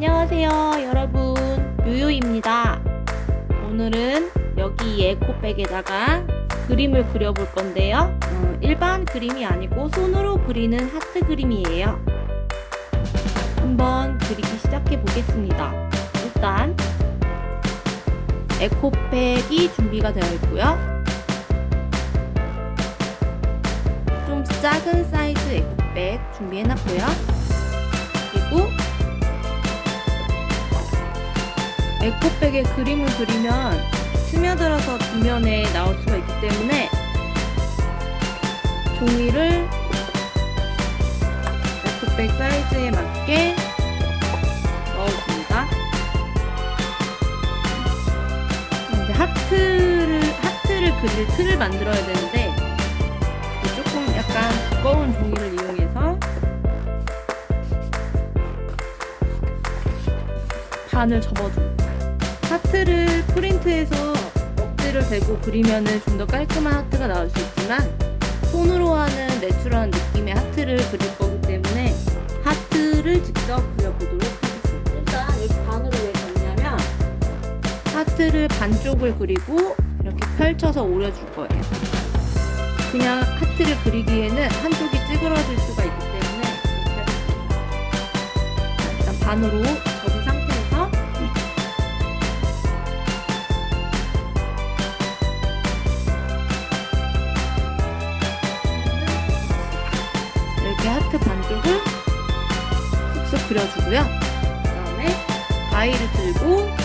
안녕하세요 여러분. 유유입니다. 오늘은 여기 에코백에다가 그림을 그려볼 건데요. 어, 일반 그림이 아니고 손으로 그리는 하트 그림이에요. 한번 그리기 시작해 보겠습니다. 일단 에코백이 준비가 되어 있고요. 좀 작은 사이즈 에코백 준비해 놨고요 에코백에 그림을 그리면 스며들어서 뒷면에 나올 수가 있기 때문에 종이를 에코백 사이즈에 맞게 넣어줍니다. 이제 하트를 하트를 그릴 틀을 만들어야 되는데 조금 약간 두꺼운 종이를 이용해서 반을 접어줍니다. 하트를 프린트해서 억지를 대고 그리면은 좀 더 깔끔한 하트가 나올 수 있지만 손으로 하는 내추럴한 느낌의 하트를 그릴 거기 때문에 하트를 직접 그려보도록 하겠습니다. 일단 이렇게 반으로 왜 그리냐면 하트를 반쪽을 그리고 이렇게 펼쳐서 오려줄 거예요. 그냥 하트를 그리기에는 한쪽이 찌그러질 수가 있기 때문에 일단 반으로 그려주고요. 그 다음에 가위를 들고